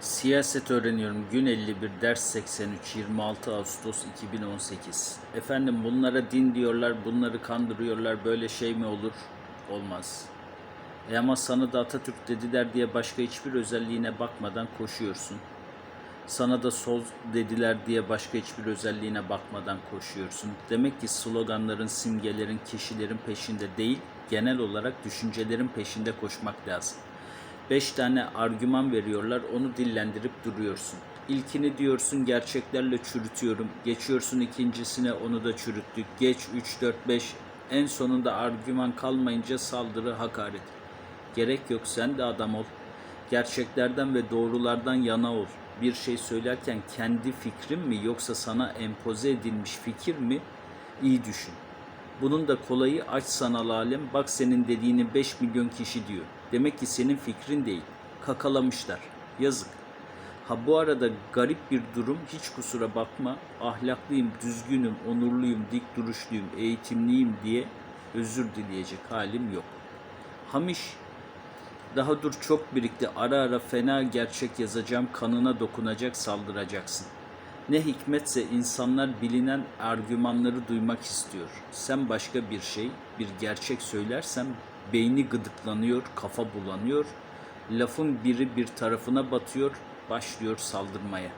Siyaset öğreniyorum. Gün 51, ders 83, 26 Ağustos 2018. Efendim bunlara din diyorlar, bunları kandırıyorlar. Böyle şey mi olur? Olmaz. E ama sana da Atatürk dediler diye başka hiçbir özelliğine bakmadan koşuyorsun. Sana da sol dediler diye başka hiçbir özelliğine bakmadan koşuyorsun. Demek ki sloganların, simgelerin, kişilerin peşinde değil, genel olarak düşüncelerin peşinde koşmak lazım. Beş tane argüman veriyorlar, onu dillendirip duruyorsun. İlkini diyorsun gerçeklerle çürütüyorum. Geçiyorsun ikincisine onu da çürüttük. Geç 3, 4, 5. En sonunda argüman kalmayınca saldırı, hakaret. Gerek yok sen de adam ol. Gerçeklerden ve doğrulardan yana ol. Bir şey söylerken kendi fikrin mi yoksa sana empoze edilmiş fikir mi? İyi düşün. Bunun da kolayı aç sanal alem bak senin dediğini 5 milyon kişi diyor. Demek ki senin fikrin değil. Kakalamışlar. Yazık. Ha bu arada garip bir durum hiç kusura bakma. Ahlaklıyım, düzgünüm, onurluyum, dik duruşluyum, eğitimliyim diye özür dileyecek halim yok. Hamiş daha dur çok birikti. Ara ara fena gerçek yazacağım. Kanına dokunacak saldıracaksın. Ne hikmetse insanlar bilinen argümanları duymak istiyor. Sen başka bir şey, bir gerçek söylersen beyni gıdıklanıyor, kafa bulanıyor. Lafın biri bir tarafına batıyor, başlıyor saldırmaya.